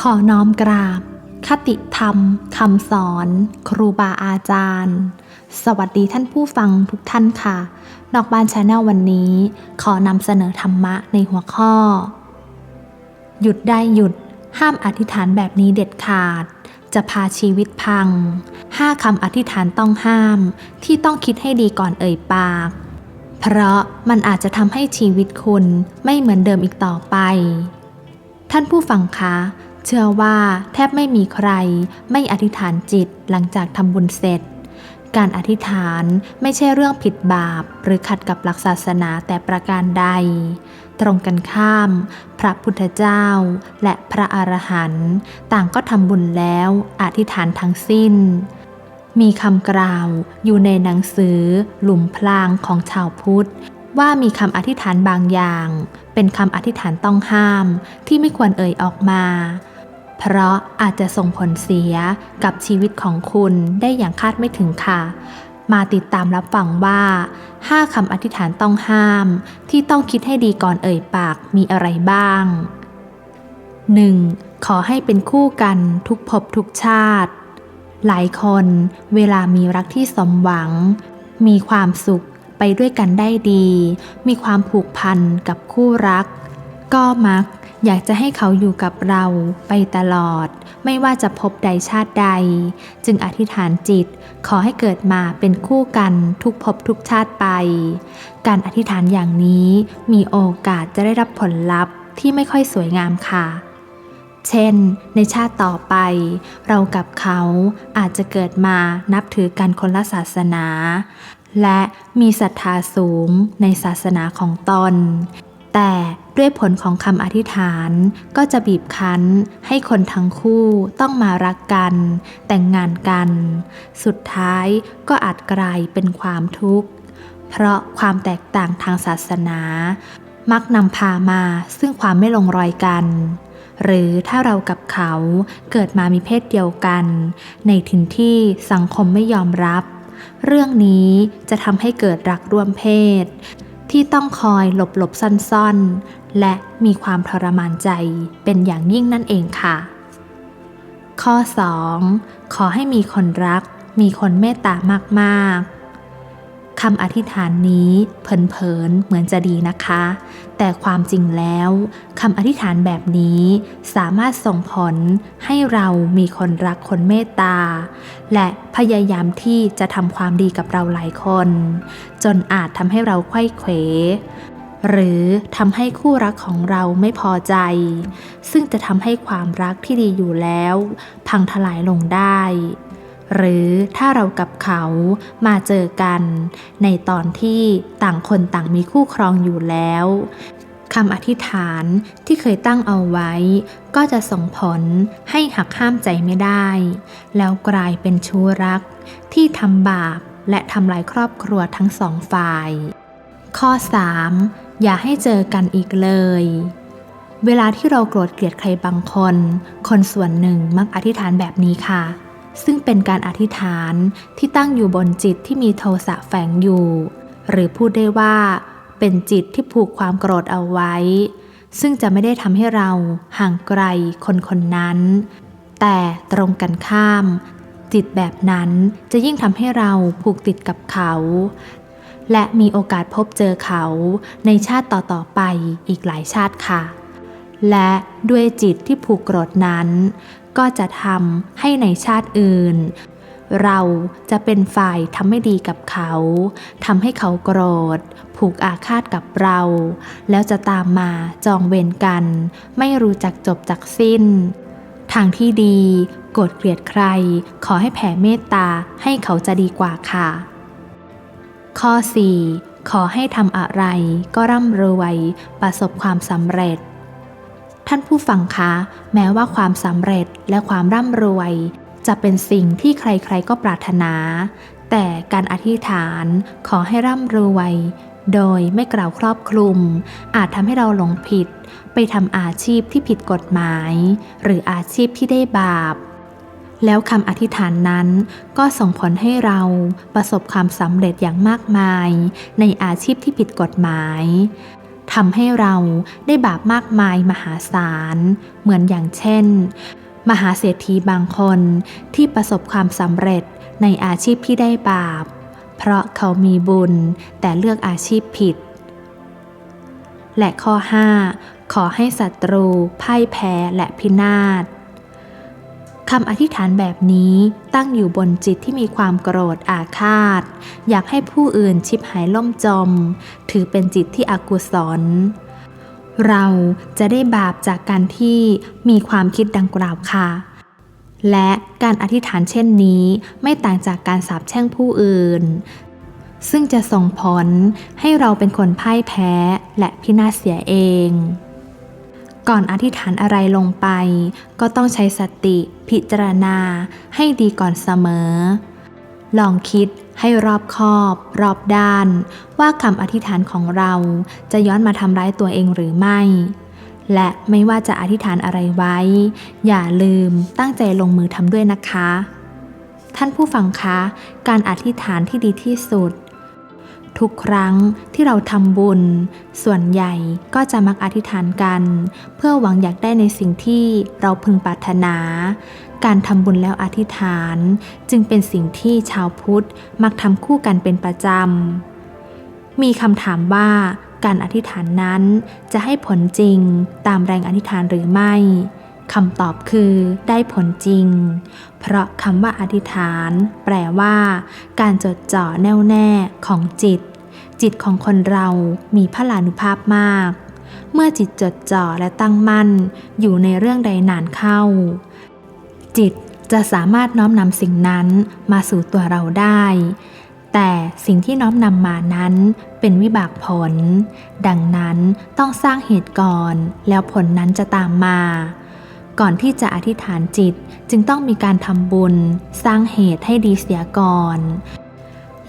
ขอน้อมกราบ คติธรรมคำสอน ครูบาอาจารย์ สวัสดีท่านผู้ฟังทุกท่านค่ะ ดอกบานชาแนลวันนี้ ขอนำเสนอธรรมะในหัวข้อ หยุดได้หยุด ห้ามอธิษฐานแบบนี้เด็ดขาด จะพาชีวิตพังห้าคำอธิษฐานต้องห้าม ที่ต้องคิดให้ดีก่อนเอ่ยปาก เพราะมันอาจจะทำให้ชีวิตคุณไม่เหมือนเดิมอีกต่อไป ท่านผู้ฟังคะ เชื่อว่าแทบไม่มีใครไม่อธิษฐานจิตหลังจากทำบุญเสร็จ การอธิษฐานไม่ใช่เรื่องผิดบาป หรือขัดกับหลักศาสนาแต่ประการใด ตรงกันข้าม พระพุทธเจ้า และพระอรหันต์ต่างก็ทำบุญแล้วอธิษฐานทั้งสิ้น มีคำกล่าวอยู่ในหนังสือหลุมพลางของชาวพุทธว่ามีคำอธิษฐานบางอย่าง เป็นคำอธิษฐานต้องห้ามที่ไม่ควรเอ่ยออกมา เพราะอาจจะส่งผลเสียกับชีวิตของคุณได้อย่างคาดไม่ถึงค่ะ มาติดตามรับฟังว่า 5คำอธิษฐานต้องห้าม ที่ต้องคิดให้ดีก่อนเอ่ยปากมีอะไรบ้าง 1. ขอให้เป็นคู่กันทุกภพทุกชาติ หลายคนเวลามีรักที่สมหวัง มีความสุขไปด้วยกันได้ดี มีความผูกพันกับคู่รัก ก็มัก อยากจะให้เขาอยู่กับเราไปตลอด ไม่ว่าจะพบใดชาติใด จึงอธิษฐานจิตขอให้เกิดมาเป็นคู่กันทุกภพทุกชาติไป การอธิษฐานอย่างนี้มีโอกาสจะได้รับผลลัพธ์ที่ไม่ค่อยสวยงามค่ะ เช่น ในชาติต่อไป เรากับเขาอาจจะเกิดมานับถือกันคนละศาสนา และมีศรัทธาสูงในศาสนาของตน แต่ด้วยผลของคำอธิษฐานก็จะบีบคั้นให้คนทั้งคู่ต้องมารักกัน แต่งงานกัน สุดท้ายก็อาจกลายเป็นความทุกข์ เพราะความแตกต่างทางศาสนา มักนำพามาซึ่งความไม่ลงรอยกัน หรือถ้าเรากับเขาเกิดมามีเพศเดียวกัน ในถิ่นที่สังคมไม่ยอมรับ เรื่องนี้จะทำให้เกิดรักร่วมเพศ ที่ต้องคอยหลบหลบซ่อนๆ และมีความทรมานใจเป็นอย่างยิ่งนั่นเองค่ะ ข้อ 2. ขอให้มีคนรัก มีคนเมตตามากๆ คำอธิษฐานนี้เผินๆเหมือนจะดีนะคะ แต่ความจริงแล้วคำอธิษฐานแบบนี้สามารถส่งผลให้เรามีคนรักคนเมตตา และพยายามที่จะทำความดีกับเราหลายคน จนอาจทำให้เราไขว้เขวหรือทำให้คู่รักของเราไม่พอใจ ซึ่งจะทำให้ความรักที่ดีอยู่แล้ว พังทลายลงได้ หรือถ้าเรากับเขามาเจอกัน ในตอนที่ต่างคนต่างมีคู่ครองอยู่แล้วคำอธิษฐานที่เคยตั้งเอาไว้ ก็จะส่งผลให้หักห้ามใจไม่ได้ แล้วกลายเป็นชู้รัก ที่ทำบาปและทำลายครอบครัวทั้งสองฝ่าย ข้อ 3. อย่าให้เจอกันอีกเลย เวลาที่เราโกรธเกลียดใครบางคน คนส่วนหนึ่งมักอธิษฐานแบบนี้ค่ะ ซึ่งเป็นการอธิษฐานที่ตั้งอยู่บนจิตที่มีโทสะแฝงอยู่ หรือพูดได้ว่า เป็นจิตที่ผูกความโกรธเอาไว้ ซึ่งจะไม่ได้ทำให้เราห่างไกลคนคนนั้น แต่ตรงกันข้าม จิตแบบนั้นจะยิ่งทำให้เราผูกติดกับเขา และมีโอกาสพบเจอเขาในชาติต่อๆไปอีกหลายชาติค่ะและด้วยจิตที่ผูกโกรธนั้นก็จะทำให้ในชาติอื่น เราจะเป็นฝ่ายทำไม่ดีกับเขาทำให้เขาโกรธ ผูกอาฆาตกับเรา แล้วจะตามมาจองเวรกัน ไม่รู้จักจบจักสิ้น ทางที่ดีโกรธเกลียดใคร ขอให้แผ่เมตตาให้เขาจะดีกว่าค่ะ ข้อ 4. ขอให้ทำอะไรก็ร่ำรวย ประสบความสำเร็จ ท่านผู้ฟังคะ แม้ว่าความสำเร็จและความร่ำรวย จะเป็นสิ่งที่ใครๆก็ปรารถนา แต่การอธิษฐานขอให้ร่ำรวย โดยไม่กล่าวครอบคลุม อาจทำให้เราหลงผิด ไปทำอาชีพที่ผิดกฎหมาย หรืออาชีพที่ได้บาป แล้วคำอธิษฐานนั้นก็ส่งผลให้เราประสบความสำเร็จอย่างมากมาย ในอาชีพที่ผิดกฎหมาย ทำให้เราได้บาปมากมายมหาศาล เหมือนอย่างเช่น มหาเศรษฐีบางคนที่ประสบความสำเร็จในอาชีพที่ได้บาป เพราะเขามีบุญแต่เลือกอาชีพผิด และข้อ 5 ขอให้ศัตรูพ่ายแพ้และพินาศ คำอธิษฐานแบบนี้ตั้งอยู่บนจิตที่มีความโกรธอาฆาต อยากให้ผู้อื่นชิบหายล่มจม ถือเป็นจิตที่อกุศล เราจะได้บาปจากการที่มีความคิดดังกล่าวค่ะ และการอธิษฐานเช่นนี้ไม่ต่างจากการสาปแช่งผู้อื่น ซึ่งจะส่งผลให้เราเป็นคนพ่ายแพ้และพินาศเสียเอง ก่อนอธิษฐานอะไรลงไป ก็ต้องใช้สติพิจารณาให้ดีก่อนเสมอ ลองคิดให้รอบคอบ รอบด้าน ว่าคำอธิษฐานของเราจะย้อนมาทำร้ายตัวเองหรือไม่ และไม่ว่าจะอธิษฐานอะไรไว้ อย่าลืมตั้งใจลงมือทำด้วยนะคะ ท่านผู้ฟังคะ การอธิษฐานที่ดีที่สุด ทุกครั้งที่เราทำบุญ ส่วนใหญ่ก็จะมักอธิษฐานกัน เพื่อหวังอยากได้ในสิ่งที่เราพึงปรารถนา การทำบุญแล้วอธิษฐาน จึงเป็นสิ่งที่ชาวพุทธมักทำคู่กันเป็นประจำ มีคำถามว่าการอธิษฐานนั้นจะให้ผลจริงตามแรงอธิษฐานหรือไม่ คำตอบคือได้ผลจริง เพราะคำว่าอธิษฐาน แปลว่า การจดจ่อแน่วแน่ของจิต จิตของคนเรามีพลานุภาพมาก เมื่อจิตจดจ่อและตั้งมั่น อยู่ในเรื่องใดนานเข้า จิตจะสามารถน้อมนำสิ่งนั้นมาสู่ตัวเราได้ แต่สิ่งที่น้อมนำมานั้นเป็นวิบากผล ดังนั้นต้องสร้างเหตุก่อน แล้วผลนั้นจะตามมา ก่อนที่จะอธิษฐานจิตจึงต้องมีการทำบุญ สร้างเหตุให้ดีเสียก่อน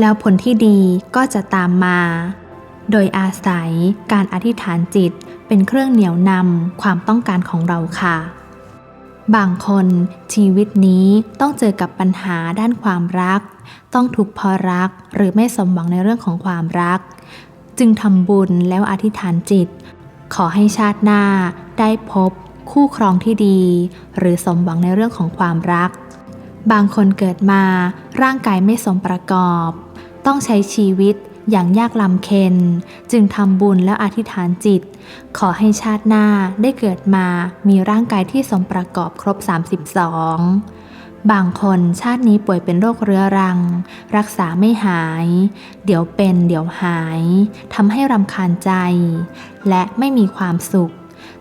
แล้วผลที่ดีก็จะตามมา โดยอาศัยการอธิษฐานจิตเป็นเครื่องเหนี่ยวนำความต้องการของเราค่ะ บางคนชีวิตนี้ต้องเจอกับปัญหาด้านความรัก ต้องถูกพรารักหรือไม่สมหวังในเรื่องของความรัก จึงทำบุญแล้วอธิษฐานจิต ขอให้ชาติหน้าได้พบ คู่ครองที่ดี หรือสมหวังในเรื่องของความรัก บางคนเกิดมาร่างกายไม่สมประกอบ ต้องใช้ชีวิตอย่างยากลำเค็น จึงทำบุญแล้วอธิษฐานจิต ขอให้ชาติหน้าได้เกิดมามีร่างกายที่สมประกอบครบ 32 บางคนชาตินี้ป่วยเป็นโรคเรื้อรัง รักษาไม่หาย เดี๋ยวเป็นเดี๋ยวหายทำให้รำคาญใจ และไม่มีความสุข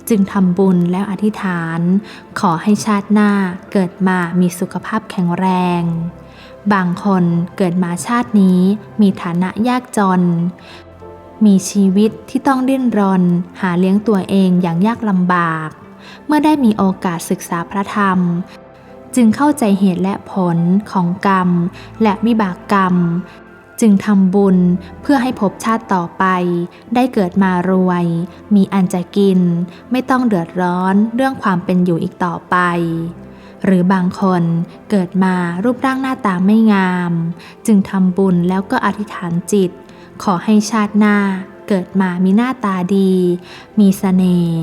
จึงทำบุญแล้วอธิษฐาน ขอให้ชาติหน้าเกิดมามีสุขภาพแข็งแรง บางคนเกิดมาชาตินี้มีฐานะยากจน มีชีวิตที่ต้องดิ้นรน หาเลี้ยงตัวเองอย่างยากลำบาก เมื่อได้มีโอกาสศึกษาพระธรรม จึงเข้าใจเหตุและผลของกรรม และวิบากกรรม จึงทำบุญเพื่อให้ภพชาติต่อไป ได้เกิดมารวย มีอันจะกิน ไม่ต้องเดือดร้อนเรื่องความเป็นอยู่อีกต่อไป หรือบางคนเกิดมารูปร่างหน้าตาไม่งาม จึงทำบุญแล้วก็อธิษฐานจิต ขอให้ชาติหน้าเกิดมามีหน้าตาดี มีเสน่ห์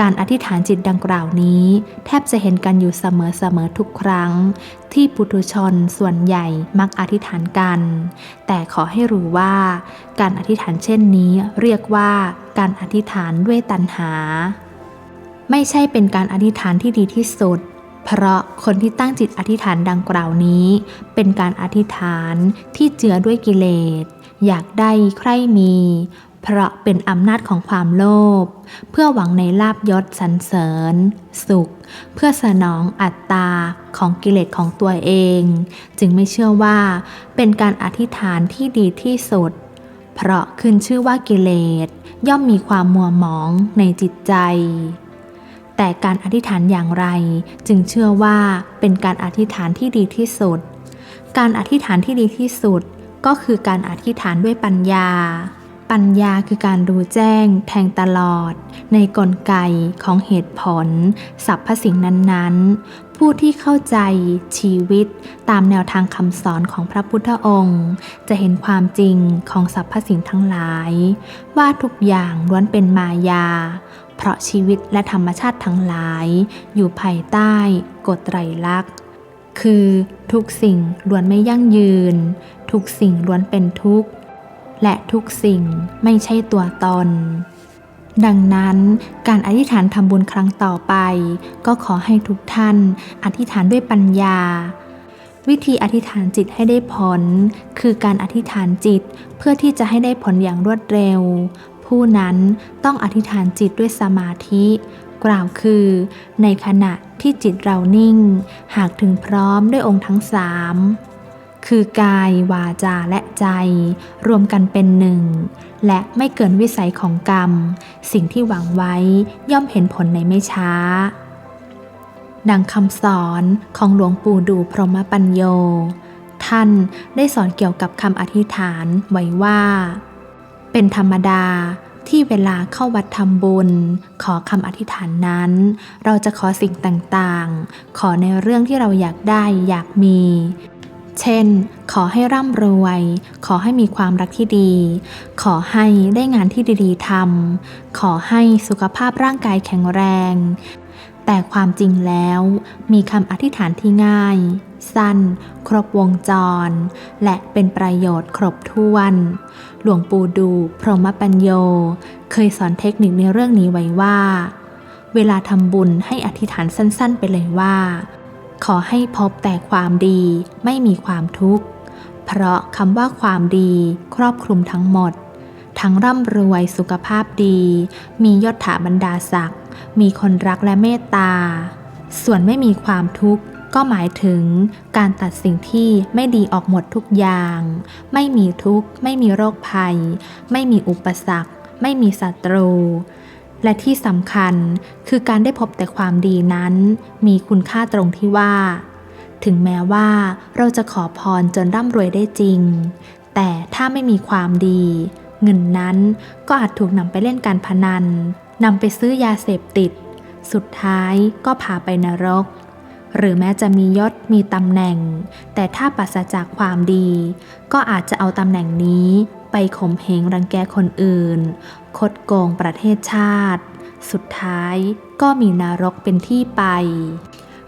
การอธิษฐานจิตดังกล่าวนี้ แทบจะเห็นกันอยู่เสมอๆทุกครั้ง ที่ปุถุชนส่วนใหญ่มักอธิษฐานกัน แต่ขอให้รู้ว่า การอธิษฐานเช่นนี้เรียกว่าการอธิษฐานด้วยตัณหา ไม่ใช่เป็นการอธิษฐานที่ดีที่สุดเพราะคนที่ตั้งจิตอธิษฐานดังกล่าวนี้ เป็นการอธิษฐานที่เจือด้วยกิเลส อยากได้ใคร่มี เพราะเป็นอำนาจของความโลภ เพื่อหวังในลาบยศสรรเสริญ สุข เพื่อสนองอัตตาของกิเลสของตัวเอง จึงไม่เชื่อว่าเป็นการอธิษฐานที่ดีที่สุด เพราะขึ้นชื่อว่ากิเลสย่อมมีความมัวหมองในจิตใจ แต่การอธิษฐานอย่างไรจึงเชื่อว่าเป็นการอธิษฐานที่ดีที่สุด การอธิษฐานที่ดีที่สุดก็คือการอธิษฐานด้วยปัญญา ปัญญาคือการรู้แจ้งแทงตลอด ในกลไกของเหตุผลสรรพสิ่งนั้นๆผู้ผู้ที่เข้าใจชีวิตตามแนวทางคำสอนของพระพุทธองค์ จะเห็นความจริงของสรรพสิ่งทั้งหลาย ว่าทุกอย่างล้วนเป็นมายา เพราะชีวิตและธรรมชาติทั้งหลาย อยู่ภายใต้กฎไตรลักษณ์คือทุกสิ่งล้วนไม่ยั่งยืน ทุกสิ่งล้วนเป็นทุกข์ และทุกสิ่งไม่ใช่ตัวตน ดังนั้นการอธิษฐานทำบุญครั้งต่อไป ก็ขอให้ทุกท่านอธิษฐานด้วยปัญญา วิธีอธิษฐานจิตให้ได้ผล คือการอธิษฐานจิตเพื่อที่จะให้ได้ผลอย่างรวดเร็ว ผู้นั้นต้องอธิษฐานจิตด้วยสมาธิ กล่าวคือ ในขณะที่จิตเรานิ่ง หากถึงพร้อมด้วยองค์ทั้งสาม คือกาย วาจาและใจ รวมกันเป็นหนึ่ง และไม่เกินวิสัยของกรรม สิ่งที่หวังไว้ย่อมเห็นผลในไม่ช้า ดังคำสอนของหลวงปู่ดูพรหมปัญโย ท่านได้สอนเกี่ยวกับคำอธิษฐานไว้ว่า เป็นธรรมดาที่เวลาเข้าวัดทำบุญ ขอคำอธิษฐานนั้น เราจะขอสิ่งต่างๆ ขอในเรื่องที่เราอยากได้อยากมี เช่น ขอให้ร่ำรวย ขอให้มีความรักที่ดี ขอให้ได้งานที่ดีๆทำขอให้สุขภาพร่างกายแข็งแรง แต่ความจริงแล้ว มีคำอธิษฐานที่ง่าย สั้น ครบวงจร และเป็นประโยชน์ครบถ้วน หลวงปู่ดู พรหมปัญโย เคยสอนเทคนิคในเรื่องนี้ไว้ว่า เวลาทำบุญให้อธิษฐานสั้น ๆ ไปเลยว่า ขอให้พบแต่ความดีไม่มีความทุกข์ เพราะคำว่าความดีครอบคลุมทั้งหมด ทั้งร่ำรวยสุขภาพดี มียศถาบรรดาศักดิ์มีคนรักและเมตตา ส่วนไม่มีความทุกข์ก็หมายถึงการตัดสิ่งที่ไม่ดีออกหมดทุกอย่าง ไม่มีทุกข์ ไม่มีโรคภัย ไม่มีอุปสรรค ไม่มีศัตรู และที่สำคัญคือการได้พบแต่ความดีนั้น มีคุณค่าตรงที่ว่า ถึงแม้ว่าเราจะขอพรจนร่ำรวยได้จริง แต่ถ้าไม่มีความดี เงินนั้นก็อาจถูกนำไปเล่นการพนันนำไปซื้อยาเสพติด สุดท้ายก็พาไปนรก หรือแม้จะมียศมีตำแหน่ง แต่ถ้าปราศจากความดี ก็อาจจะเอาตำแหน่งนี้ไปข่มเหงรังแกคนอื่น คดโกงประเทศชาติ สุดท้ายก็มีนรกเป็นที่ไป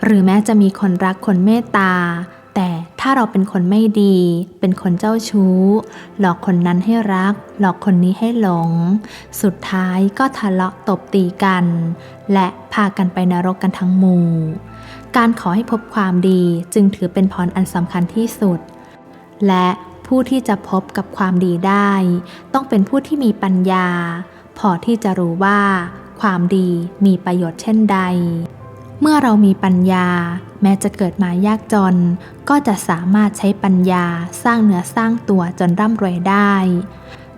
หรือแม้จะมีคนรักคนเมตตา แต่ถ้าเราเป็นคนไม่ดี เป็นคนเจ้าชู้ หลอกคนนั้นให้รัก หลอกคนนี้ให้หลง สุดท้ายก็ทะเลาะตบตีกัน และพากันไปนรกกันทั้งหมู่การขอให้พบความดีจึงถือเป็นพรอันสำคัญที่สุด และ ผู้ที่จะพบกับความดีได้ ต้องเป็นผู้ที่มีปัญญา พอที่จะรู้ว่า ความดีมีประโยชน์เช่นใด เมื่อเรามีปัญญา แม้จะเกิดมายากจน ก็จะสามารถใช้ปัญญาสร้างเนื้อสร้างตัวจนร่ำรวยได้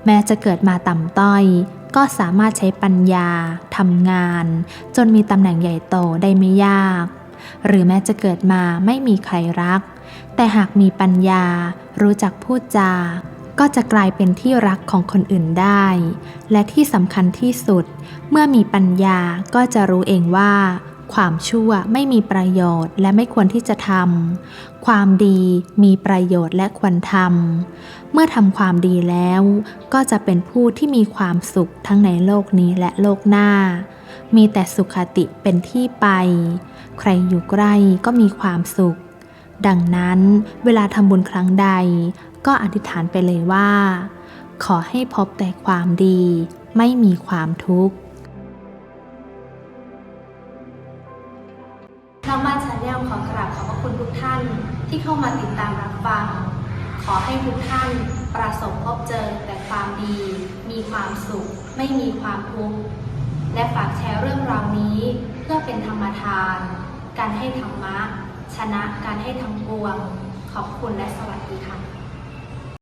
แม้จะเกิดมาต่ำต้อย ก็สามารถใช้ปัญญาทำงาน จนมีตำแหน่งใหญ่โตได้ไม่ยาก หรือแม้จะเกิดมาไม่มีใครรัก แต่หากมีปัญญา รู้จักพูดจา ก็จะกลายเป็นที่รักของคนอื่นได้ และที่สำคัญที่สุด เมื่อมีปัญญาก็จะรู้เองว่า ความชั่วไม่มีประโยชน์และไม่ควรที่จะทำ ความดีมีประโยชน์และควรทำ เมื่อทำความดีแล้ว ก็จะเป็นผู้ที่มีความสุขทั้งในโลกนี้และโลกหน้า มีแต่สุขติเป็นที่ไป ใครอยู่ใกล้ก็มีความสุข ดังนั้นเวลาทำบุญครั้งใด ก็อธิษฐานไปเลยว่า ขอให้พบแต่ความดี ไม่มีความทุกข์น้องบ้านชาแนลขอกราบขอบพระคุณทุกท่านที่เข้ามาติดตามรับฟัง ขอให้ทุกท่านประสบพบเจอแต่ความดี มีความสุข ไม่มีความทุกข์ และฝากแชร์เรื่องราวนี้ เพื่อเป็นธรรมทาน การให้ธรรมะ ชนะการให้ทั้งปวง ขอบคุณและสวัสดีค่ะ